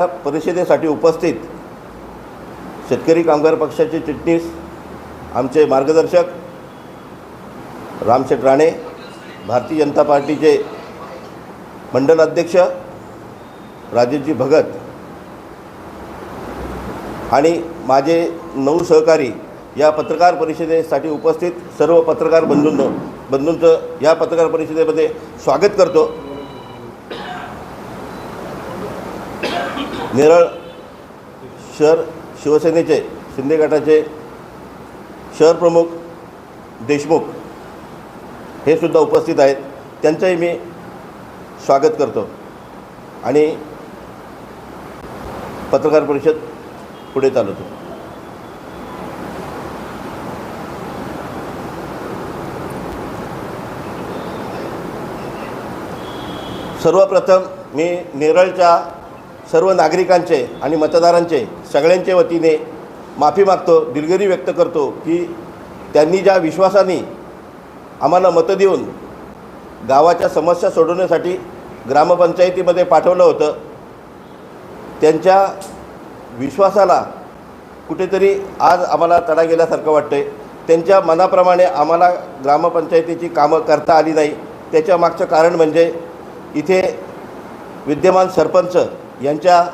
परिषदेसाठी उपस्थित शेतकरी कामगार पक्षाचे चिटणीस आमचे मार्गदर्शक रामशेठ राणे भारतीय जनता पार्टीचे मंडल अध्यक्ष राजेशजी भगत आणि माझे नऊ सहकारी या पत्रकार परिषदेसाठी उपस्थित सर्व पत्रकार बंधूंनं बंधूंचं या पत्रकार परिषदेमध्ये स्वागत करतो. नेरळ शहर शिवसेनेचे शिंदे गटाचे शहर प्रमुख देशमुख हे सुद्धा उपस्थित आहेत. त्यांचंही मी स्वागत करतो. आणि पत्रकार परिषद पुढे चालवतो. सर्वप्रथम मी नेरळच्या सर्व नागरिकांचे आणि मतदारांचे सगळ्यांच्या वतीने माफी मागतो दिलगिरी व्यक्त करतो की त्यांनी ज्या विश्वासाने आम्हाला मतं देऊन गावाच्या समस्या सोडवण्यासाठी ग्रामपंचायतीमध्ये पाठवलं होतं त्यांच्या विश्वासाला कुठेतरी आज आम्हाला तडा गेल्यासारखं वाटतं आहे त्यांच्या मनाप्रमाणे आम्हाला ग्रामपंचायतीची कामं करता आली नाही. त्याच्या मागचं कारण म्हणजे इथे विद्यमान सरपंच यांच्या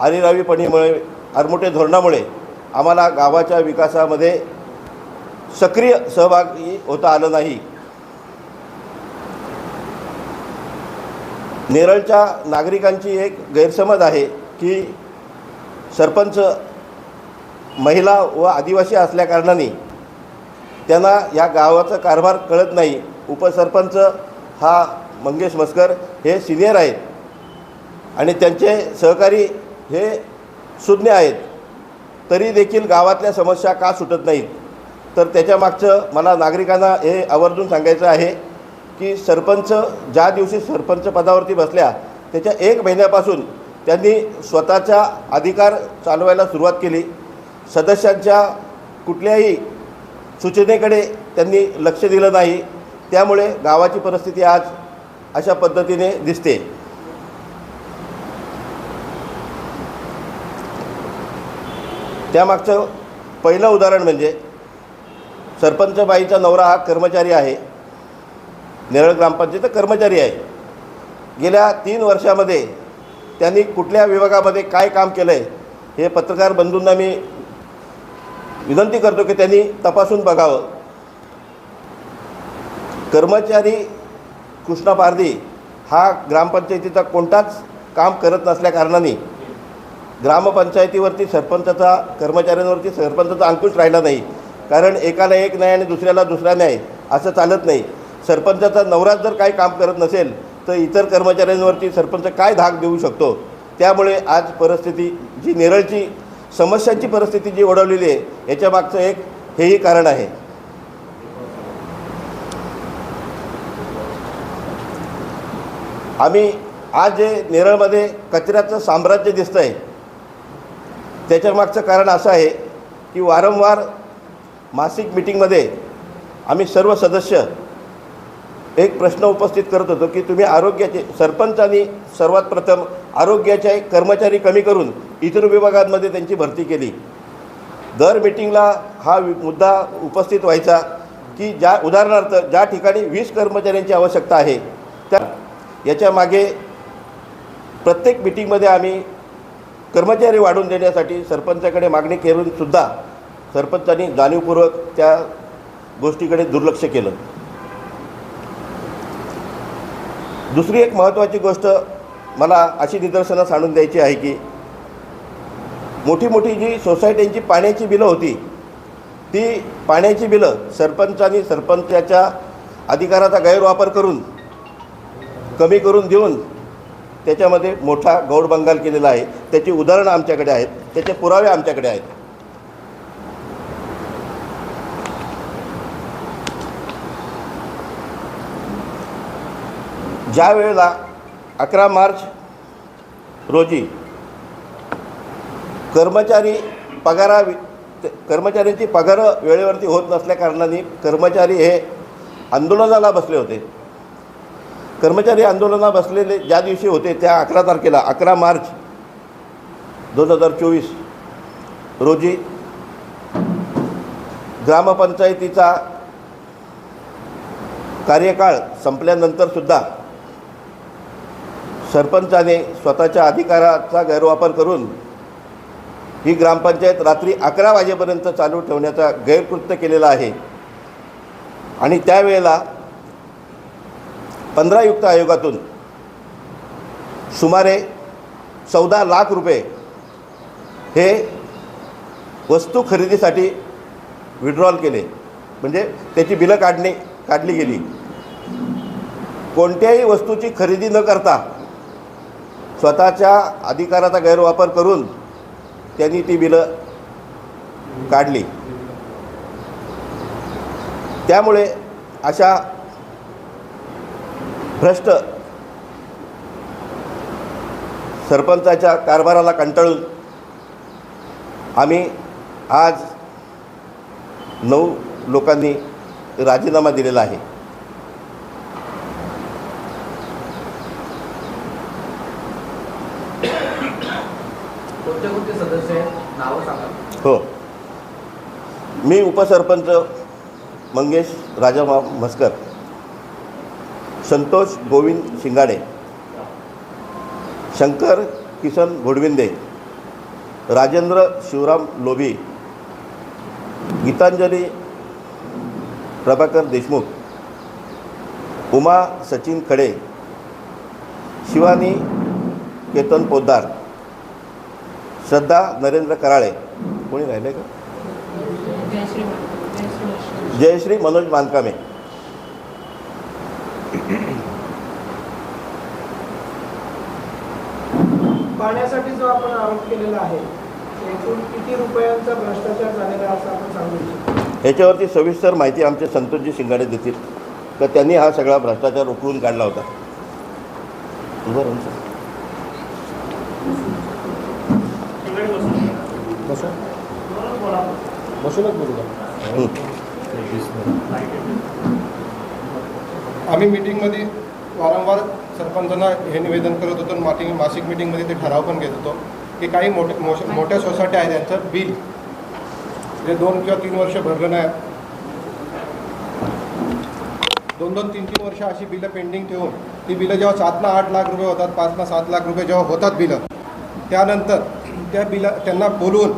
आरिरावीपणीमुळे आरमोठे धोरणामुळे आम्हाला गावाच्या विकासामध्ये सक्रिय सहभागी होता आलं नाही. नेरळच्या नागरिकांची एक गैरसमज आहे की सरपंच महिला व आदिवासी असल्याकारणाने त्यांना या गावाचा कारभार कळत नाही. उपसरपंच हा मंगेश मस्कर हे सिनियर आहेत. आणि त्यांचे सहकारी हे सुज्ञ आहेत तरी देखील गावातल्या समस्या का सुटत नाहीत? तर त्याच्यामागचं मला नागरिकांना हे आवर्जून सांगायचं आहे की सरपंच ज्या दिवशी सरपंच पदावरती बसल्या त्याच्या एक महिन्यापासून त्यांनी स्वतःचा अधिकार चालवायला सुरुवात केली. सदस्यांच्या कुठल्याही सूचनेकडे त्यांनी लक्ष दिलं नाही. त्यामुळे गावाची परिस्थिती आज अशा पद्धतीने दिसते. त्यामागचं पहिलं उदाहरण म्हणजे सरपंचबाईचा नवरा हा कर्मचारी आहे. नेरळ ग्रामपंचायत कर्मचारी आहे. गेल्या तीन वर्षामध्ये त्यांनी कुठल्या विभागामध्ये काय काम केलं आहे हे पत्रकार बंधूंना मी विनंती करतो की त्यांनी तपासून बघावं. कर्मचारी कृष्णा पारदी हा ग्रामपंचायतीचा कोणताच काम करत नसल्याकारणाने ग्रामपंचायतीवरती सरपंचाचा कर्मचाऱ्यांवरती सरपंचाचा अंकुश राहिला नाही. कारण एकाला एक न्याय आणि दुसऱ्याला दुसरा न्याय असं चालत नाही. सरपंचाचा नवराच जर काही काम करत नसेल तर इतर कर्मचाऱ्यांवरती सरपंच काय धाक देऊ शकतो? त्यामुळे आज परिस्थिती जी नेरळची समस्यांची परिस्थिती जी ओढवलेली आहे याच्यामागचं एक हेही कारण आहे. आम्ही आज जे नेरळमध्ये कचऱ्याचं साम्राज्य दिसतं आहे त्याच्यामागचं कारण असं आहे की वारंवार मासिक मिटिंगमध्ये आम्ही सर्व सदस्य एक प्रश्न उपस्थित करत होतो की तुम्ही आरोग्याचे सरपंचांनी सर्वात प्रथम आरोग्याचे कर्मचारी कमी करून इतर विभागांमध्ये त्यांची भरती केली. दर मिटिंगला हा मुद्दा उपस्थित व्हायचा की ज्या उदाहरणार्थ ज्या ठिकाणी वीस कर्मचाऱ्यांची आवश्यकता आहे त्या याच्या मागे प्रत्येक मिटिंगमध्ये आम्ही कर्मचारी वाढवून देण्यासाठी सरपंचाकडे मागणी करूनसुद्धा सरपंचांनी जाणीवपूर्वक त्या गोष्टीकडे दुर्लक्ष केलं. दुसरी एक महत्त्वाची गोष्ट मला अशी निदर्शनास आणून द्यायची आहे की मोठी मोठी जी सोसायट्यांची पाण्याची बिलं होती ती पाण्याची बिलं सरपंचांनी सरपंचाच्या अधिकाराचा गैरवापर करून कमी करून देऊन त्याच्यामध्ये मोठा गौडबंगाल केलेला आहे. त्याची उदाहरणं आमच्याकडे आहेत. त्याचे पुरावे आमच्याकडे आहेत. ज्या वेळेला अकरा मार्च रोजी कर्मचारी पगारा कर्मचाऱ्यांची पगारं वेळेवरती होत नसल्याकारणाने कर्मचारी हे आंदोलनाला बसले होते. कर्मचारी आंदोलनात बसलेले ज्या दिवशी होते त्या अकरा तारखेला अकरा मार्च दोन हजार चोवीस रोजी ग्रामपंचायतीचा कार्यकाळ संपल्यानंतरसुद्धा सरपंचाने स्वतःच्या अधिकाराचा गैरवापर करून ही ग्रामपंचायत रात्री अकरा वाजेपर्यंत चालू ठेवण्याचा गैरकृत्य केलेला आहे. आणि त्यावेळेला पंधरा युक्त आयोगातून सुमारे चौदा लाख रुपये हे वस्तू खरेदीसाठी विड्रॉल केले. म्हणजे त्याची बिलं काढणे काढली गेली. कोणत्याही वस्तूची खरेदी न करता स्वतःच्या अधिकाराचा गैरवापर करून त्यांनी ती बिलं काढली. त्यामुळे अशा भ्रष्ट सरपंचाच्या कारभाराला कंटाळून आम्ही आज नऊ लोकांनी राजीनामा दिलेला आहे. हो. मी उपसरपंच मंगेश राजामा म्हस्कर संतोष गोविंद शिंगाडे शंकर किसन घोडविंदे राजेंद्र शिवराम लोभी गीतांजली प्रभाकर देशमुख उमा सचिन खडे शिवानी केतन पोद्दार श्रद्धा नरेंद्र कराळे. कोणी राहिले का? जयश्री मनोज मानकामे. पाण्यासाठी जो आपण आरोप केलेला आहे एकूण किती रुपयांचा भ्रष्टाचार झालेला आहे असं आपण सांगू इच्छितो. याच्यावरती सविस्तर माहिती आमचे संतोषजी शिंगाडे देतील. तर त्यांनी हा सगळा भ्रष्टाचार उकळून काढला होता. हं. आम्ही मीटिंगमध्ये वारंवार सरपंचांना हे निवेदन करत होतो माती माटी मासिक मीटिंगमध्ये ते ठराव पण घेत होतो की काही मोठे मोश- मोठ्या सोसायटी आहेत त्यांचं बिल. जे दोन किंवा तीन वर्ष भरलं नाही दोन दोन तीन तीन वर्ष अशी बिलं पेंडिंग ठेवून ती बिलं जेव्हा सात ना आठ लाख रुपये होतात पाच ना सात लाख रुपये जेव्हा होतात बिलं त्यानंतर त्या बिलं त्यांना बोलवून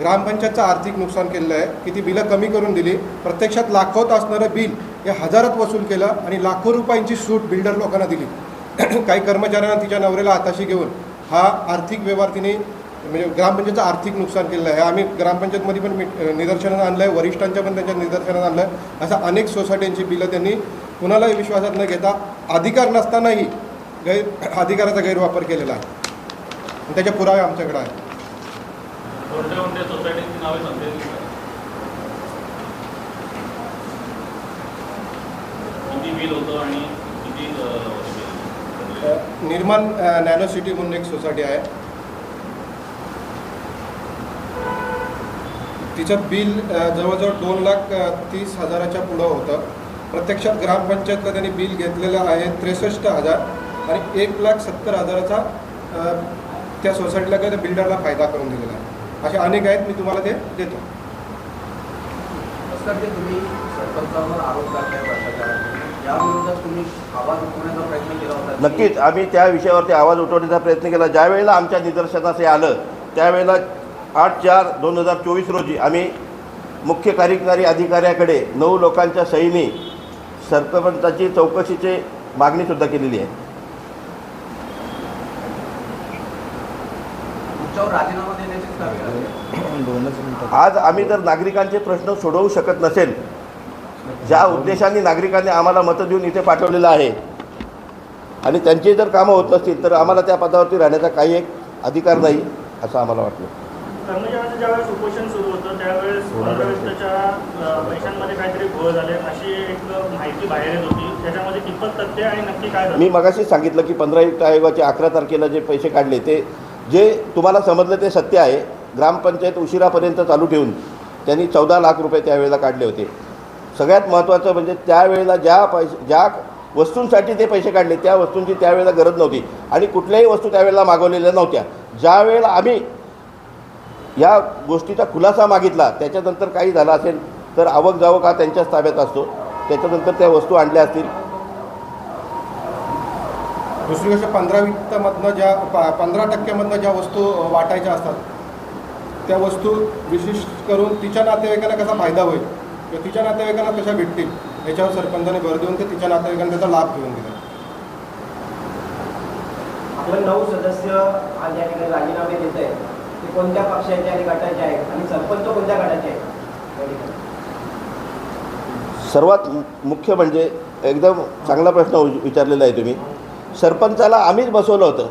ग्रामपंचायतचं आर्थिक नुकसान केलेलं आहे की ती बिलं कमी करून दिली. प्रत्यक्षात लाखोत असणारं बिल हे हजारात वसूल केलं आणि लाखो रुपयांची सूट बिल्डर लोकांना दिली. काही कर्मचाऱ्यांना तिच्या नवऱ्याला हाताशी घेऊन हा आर्थिक व्यवहार तिने म्हणजे ग्रामपंचायतचं आर्थिक नुकसान केलेलं आहे. आम्ही ग्रामपंचायतमध्ये पण निदर्शनात आणलं आहे वरिष्ठांच्या पण त्यांच्या निदर्शनात आणलं आहे अशा अनेक सोसायट्यांची बिलं त्यांनी कुणालाही विश्वासात न घेता अधिकार नसतानाही गैर अधिकाराचा गैरवापर केलेला आहे. त्याच्या त्याचे पुरावे आमच्याकडे आहे नावे किती बिल होतं आणि किती निर्माण नॅनो सिटी म्हणून एक सोसायटी आहे. तिचं बिल जवळजवळ दोन लाख तीस हजाराच्या पुढं होतं. प्रत्यक्षात ग्रामपंचायतला त्यांनी बिल घेतलेलं आहे त्रेसष्ट हजार आणि एक लाख सत्तर हजाराचा त्या सोसायटीला काय त्या बिल्डरला फायदा करून दिलेला आहे. असे अनेक आहेत मी तुम्हाला ते देतो. सर ते तुम्ही सरपंचावर आरोप करताय भ्रष्टाचाराचे याविरोधात तुम्ही आवाज उठवण्याचा प्रयत्न केला होता. की- नक्कीच. आम्ही त्या विषयावरती आवाज उठवण्याचा प्रयत्न केला. ज्या वेळेला आमच्या निदर्शनास हे आलं त्यावेळेला आठ चार दोन हजार चोवीस रोजी आम्ही मुख्य कार्यकारी अधिकाऱ्याकडे नऊ लोकांच्या सहीने सरपंचाची चौकशीची मागणीसुद्धा केलेली आहे? आज आम्ही जर नागरिकांचे प्रश्न सोडवू शकत नसेल ज्या उद्देशाने नागरिकांनी आम्हाला मतं देऊन इथे पाठवलेलं आहे आणि त्यांची जर कामं होत नसतील तर आम्हाला त्या पदावरती राहण्याचा काही एक अधिकार नाही असं आम्हाला वाटलं कर्मचाऱ्यांचं ज्यावेळेस उपोषण सुरू होतं त्यावेळेस पंधरावित्तच्या पैशांमध्ये काहीतरी घोळ झाले अशी एक माहिती बाहेर येत होती. त्याच्यामध्ये कितपत तथ्य आणि नक्की काय झालं? मी मगाशी सांगितलं की पंधरा युक्त आयोगाचे अकरा तारखेला जे पैसे काढले ते जे तुम्हाला समजलं ते सत्य आहे. ग्रामपंचायत उशिरापर्यंत चालू ठेवून त्यांनी चौदा लाख रुपये त्यावेळेला काढले होते. सगळ्यात महत्त्वाचं म्हणजे त्यावेळेला ज्या पैसे ज्या वस्तूंसाठी ते पैसे काढले त्या वस्तूंची त्यावेळेला गरज नव्हती. आणि कुठल्याही वस्तू त्यावेळेला मागवलेल्या नव्हत्या. ज्या वेळेला आम्ही या गोष्टीचा खुलासा मागितला त्याच्यानंतर काही झालं असेल तर आवक जावक हा त्यांच्याच ताब्यात असतो. त्याच्यानंतर त्या वस्तू आणल्या असतील. दुसरी गोष्ट पंधरा वित्तमधनं ज्या पंधरा टक्क्यामधनं ज्या वस्तू वाटायच्या असतात त्या वस्तू विशिष्ट करून तिच्या नातेवाईकांना कसा फायदा होईल? किंवा तिच्या नातेवाईकांना कशा भेटतील याच्यावर सरपंचाने भर देऊन ते तिच्या नातेवाईकांना त्याचा लाभ घेऊन दिला. आपलं नऊ सदस्य आज या ठिकाणी राजीनामे देत आहेत. ते कोणत्या पक्षाचे आणि गटाचे आहेत? आणि सरपंच कोणत्या गटाचे आहेत? सर्वात मुख्य म्हणजे एकदम चांगला प्रश्न विचारलेला आहे तुम्ही. सरपंचाला आम्हीच बसवलं होतं.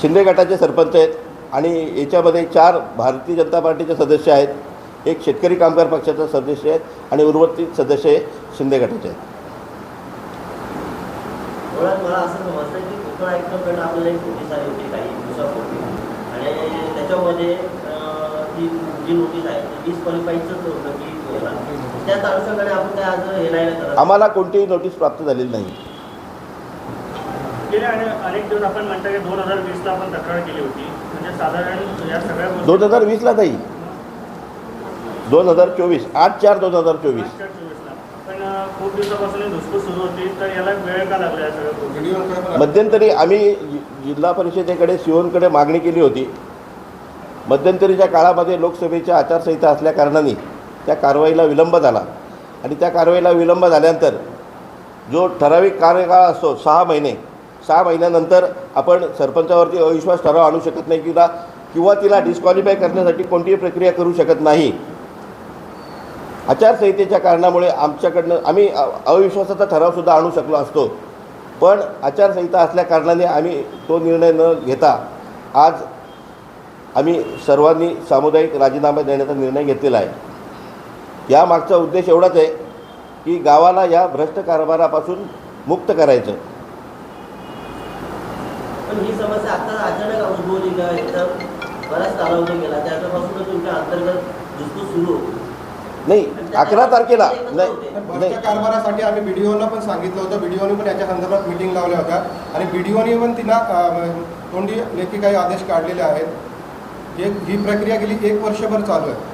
शिंदे गटाचे सरपंच आहेत आणि याच्यामध्ये चार भारतीय जनता पार्टीचे सदस्य आहेत. एक शेतकरी कामगार पक्षाचा सदस्य आहेत आणि उर्वरित सदस्य हे शिंदे गटाचे आहेत. मला असं समजतं की कोकण आपल्याला एक नोटीस आली होती काही दिवसापूर्वी. आणि त्याच्यामध्ये अं, ती जी नोटीस आहे ती डिस्क्वालिफाईडच होतं की याला त्याच अनुषंगाने आपण काय आज हे नाही ना करत आम्हाला कोणतीही नोटीस प्राप्त झालेली नाही. आणि अनेक दिवस आपण म्हणता की दोन हजार वीसला आपण तक्रार केली होती. म्हणजे साधारण या सगळ्या दोन हजार वीसला नाही. दोन हजार चोवीस आठ चार दोन हजार चोवीस. मागच्या 24 ला. पण अं, खूप दिवसापासून धुसफूस सुरू होती तर याला वेळ का लागला या सगळ्या गोष्टी? व्हिडिओ पण मध्यंतरी आम्ही जि- जिल्हा परिषदेकडे सिओनकडे मागणी केली होती. मध्यंतरीच्या काळामध्ये लोकसभेच्या आचारसंहिता असल्या कारणाने त्या कारवाईला विलंब झाला. आणि त्या कारवाईला विलंब झाल्यानंतर जो ठराविक कार्यकाळ असतो सहा महिने सहा महिन्यानंतर आपण सरपंचावरती अविश्वास ठराव आणू शकत नाही किंवा किंवा तिला डिस्क्वालिफाय करण्यासाठी कोणतीही प्रक्रिया करू शकत नाही. आचारसंहितेच्या कारणामुळे आमच्याकडनं आम्ही अ- अविश्वासाचा ठरावसुद्धा आणू शकलो असतो. पण आचारसंहिता असल्या कारणाने आम्ही तो निर्णय न घेता आज आम्ही सर्वांनी सामुदायिक राजीनामा देण्याचा निर्णय घेतलेला आहे. यामागचा उद्देश एवढाच आहे की गावाला या भ्रष्ट कारभारापासून मुक्त करायचं. पण ही समस्या आता अचानक उद्भवली का? एकदम बराच कालावधी गेला. त्याच्यापासून तुमच्या अंतर्गत सुरू नाही अकरा तारखेला. नाही कारभारासाठी आम्ही बीडीओना पण सांगितलं होतं. बीडीओने पण याच्या संदर्भात मिटिंग लावल्या होत्या. आणि बीडीओने पण तिला तोंडी लेखी काही आदेश काढलेले आहेत. एक ही प्रक्रिया गेली एक वर्षभर चालू आहे.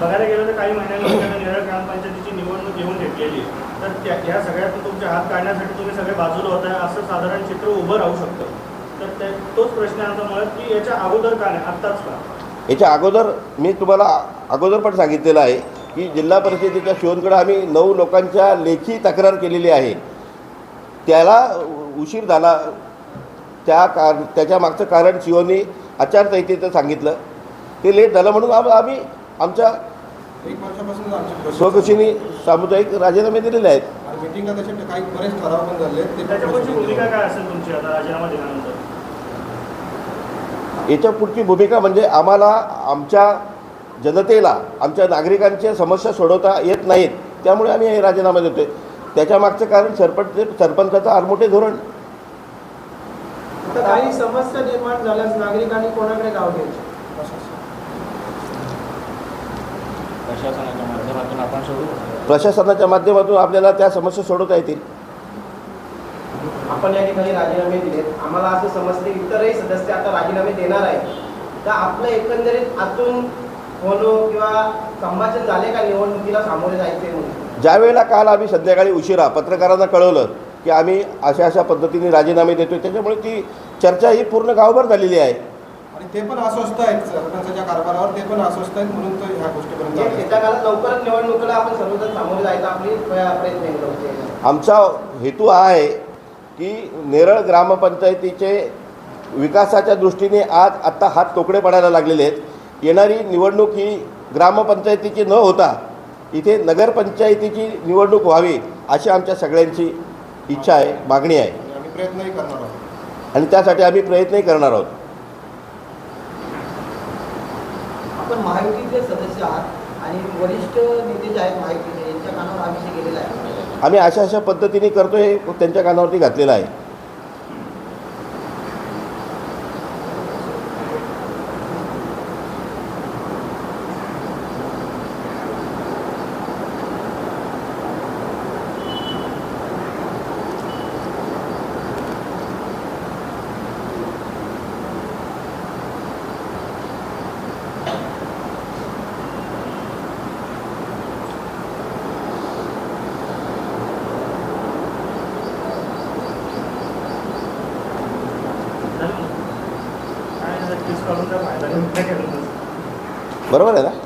बघायला गेलं तर काही महिन्यांमध्ये त्यानं निरळ ग्रामपंचायतीची निवडणूक घेऊन घेतलेली आहे. तर त्या या सगळ्यातून तुमचे हात काढण्यासाठी तुम्ही सगळे बाजूला होत. असं साधारण चित्र उभं राहू शकतं. तर ते तोच प्रश्न आता मुळात की याच्या अगोदर का नाही? आत्ताच का? याच्या अगोदर मी तुम्हाला अगोदर पण सांगितलेलं आहे की जिल्हा परिषदेच्या शिवणकडे आम्ही नऊ लोकांच्या लेखी तक्रार केलेली आहे. त्याला उशीर झाला. त्या कार त्याच्या मागचं कारण शिवनी आचारसंहितेचं सांगितलं. ते लेट झालं म्हणून आम- आम्ही आमच्या स्वखुशीने सामुदायिक राजीनामे दिलेले आहेत. याच्या पुढची भूमिका म्हणजे आम्हाला आमच्या जनतेला आमच्या नागरिकांच्या समस्या सोडवता येत नाहीत. त्यामुळे आम्ही हे राजीनामा देतोय. त्याच्या मागचं कारण सरपंच सरपंचाचं आरमोठे धोरण. आता काही समस्या निर्माण झाल्यास नागरिकांनी कोणाकडे धाव घ्यायची? प्रशासनाच्या माध्यमातून आपण सोडू? प्रशासनाच्या माध्यमातून आपल्याला त्या समस्या सोडवता येतील. आपण या ठिकाणी राजीनामे दिलेत आम्हाला असं समजते इतरही सदस्य आता राजीनामे देणार आहेत तर आपलं एकंदरीत आतून होणं किंवा संभाषण झाले का निवडणुकीला सामोरे जायचे म्हणून ज्या वेळेला काल आम्ही संध्याकाळी उशिरा पत्रकारांना कळवलं की आम्ही अशा अशा पद्धतीने राजीनामे देतोय त्याच्यामुळे ती चर्चा ही पूर्ण गावभर झालेली आहे आणि ते पण अस्वस्थ आहेत सरपंचाच्या कारभारावर ते पण अस्वस्थ आहेत म्हणून तो ह्या गोष्टीपर्यंत. येत्या काळात लवकरच निवडणुकीला आपण सर्वजण सामोरे जायचा आपली प्र- प्रयत्न. आमचा हेतू हा आहे की नेरळ ग्रामपंचायतीचे विकासाच्या दृष्टीने आज आत्ता हात तोकडे पडायला लागलेले आहेत. येणारी निवडणूक ही ग्रामपंचायतीची न होता इथे नगरपंचायतीची निवडणूक व्हावी अशी आमच्या सगळ्यांची इच्छा आहे मागणी आहे. आणि आम्ही प्रयत्नही करणार आहोत. आणि त्यासाठी आम्ही प्रयत्नही करणार आहोत. आपण महायुतीचे सदस्य आहात आणि वरिष्ठ नेते जे आहेत महायुतीचे यांच्या कानावर हा विषय गेलेला आहे. आम्ही अशा अशा पद्धतीने करतो हे त्यांच्या कानावरती घातलेलं आहे नोटीस काढून त्या फायदा घेऊन काय केलं नसतं. बरोबर आहे ना?